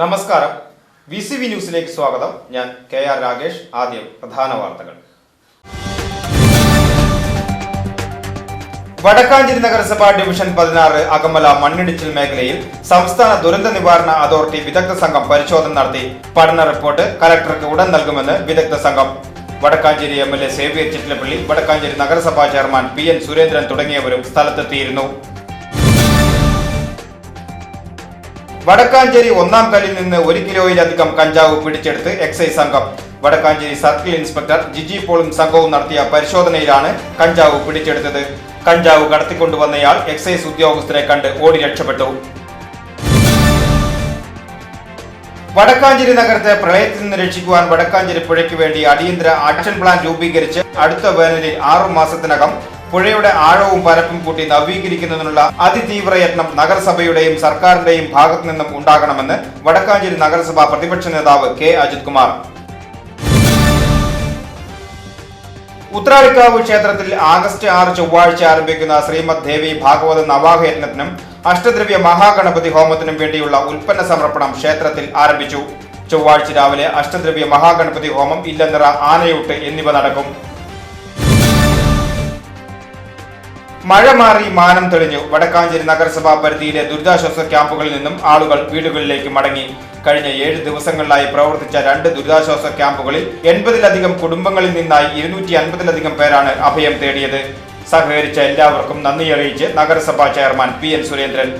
നമസ്കാരം. V C V ന്യൂസിലേക്ക് സ്വാഗതം. ഞാൻ കെ ആർ രാകേഷ്. ആദ്യം പ്രധാന വാർത്തകൾ. വടക്കാഞ്ചേരി നഗരസഭാ ഡിവിഷൻ പതിനാറ് അകമല മണ്ണിടിച്ചിൽ മേഖലയിൽ സംസ്ഥാന ദുരന്ത നിവാരണ അതോറിറ്റി വിദഗ്ധ സംഘം പരിശോധന നടത്തി. പഠന റിപ്പോർട്ട് കലക്ടർക്ക് ഉടൻ നൽകുമെന്ന് വിദഗ്ധ സംഘം. Vadakkanchery M L A Xavier Chittilappally Vadakkanchery നഗരസഭാ ചെയർമാൻ പി എൻ സുരേന്ദ്രൻ തുടങ്ങിയവരും സ്ഥലത്തെത്തിയിരുന്നു. വടക്കാഞ്ചേരി ഒന്നാം കല്ലിൽ നിന്ന് ഒരു കിലോയിലധികം കഞ്ചാവ് പിടിച്ചെടുത്ത് എക്സൈസ് സംഘം. വടക്കാഞ്ചേരി സർക്കിൾ ഇൻസ്പെക്ടർ ജിജി പോളും സംഘവും നടത്തിയ പരിശോധനയിലാണ് കഞ്ചാവ് പിടിച്ചെടുത്തത്. കഞ്ചാവ് കടത്തിക്കൊണ്ടുവന്നയാൾ എക്സൈസ് ഉദ്യോഗസ്ഥരെ കണ്ട് ഓടി രക്ഷപ്പെട്ടു. വടക്കാഞ്ചേരി നഗരത്തെ പ്രളയത്തിൽ നിന്ന് രക്ഷിക്കുവാൻ വടക്കാഞ്ചേരി പുഴയ്ക്ക് വേണ്ടി അടിയന്തര ആക്ഷൻ പ്ലാൻ രൂപീകരിച്ച് അടുത്ത വേനലിൽ ആറു മാസത്തിനകം പുഴയുടെ ആഴവും പരപ്പും കൂട്ടി നവീകരിക്കുന്നതിനുള്ള അതിതീവ്ര യത്നം നഗരസഭയുടെയും സർക്കാരിന്റെയും ഭാഗത്തു നിന്നും ഉണ്ടാകണമെന്ന് വടക്കാഞ്ചേരി നഗരസഭ പ്രതിപക്ഷ നേതാവ് കെ അജിത് കുമാർ. ഉത്രാളിക്കാവ് ക്ഷേത്രത്തിൽ ആഗസ്റ്റ് ആറ് ചൊവ്വാഴ്ച ആരംഭിക്കുന്ന ശ്രീമദ് ദേവി ഭാഗവത നവാഹ യജ്ഞത്തിനും അഷ്ടദ്രവ്യ മഹാഗണപതി ഹോമത്തിനും വേണ്ടിയുള്ള ഉൽപ്പന്ന സമർപ്പണം ക്ഷേത്രത്തിൽ ആരംഭിച്ചു. ചൊവ്വാഴ്ച രാവിലെ അഷ്ടദ്രവ്യ മഹാഗണപതി ഹോമം ഇല്ലനിറ ആനയൂട്ട് എന്നിവ നടക്കും. മഴ മാറി മാനം തെളിഞ്ഞു. വടക്കാഞ്ചേരി നഗരസഭാ പരിധിയിലെ ദുരിതാശ്വാസ ക്യാമ്പുകളിൽ നിന്നും ആളുകൾ വീടുകളിലേക്ക് മടങ്ങി. കഴിഞ്ഞ ഏഴ് ദിവസങ്ങളിലായി പ്രവർത്തിച്ച രണ്ട് ദുരിതാശ്വാസ ക്യാമ്പുകളിൽ എൺപതിലധികം കുടുംബങ്ങളിൽ നിന്നായി ഇരുന്നൂറ്റി അൻപതിലധികം പേരാണ് അഭയം തേടിയത്. സഹകരിച്ച എല്ലാവർക്കും നന്ദി അറിയിച്ച് നഗരസഭാ ചെയർമാൻ പി എൻ സുരേന്ദ്രൻ.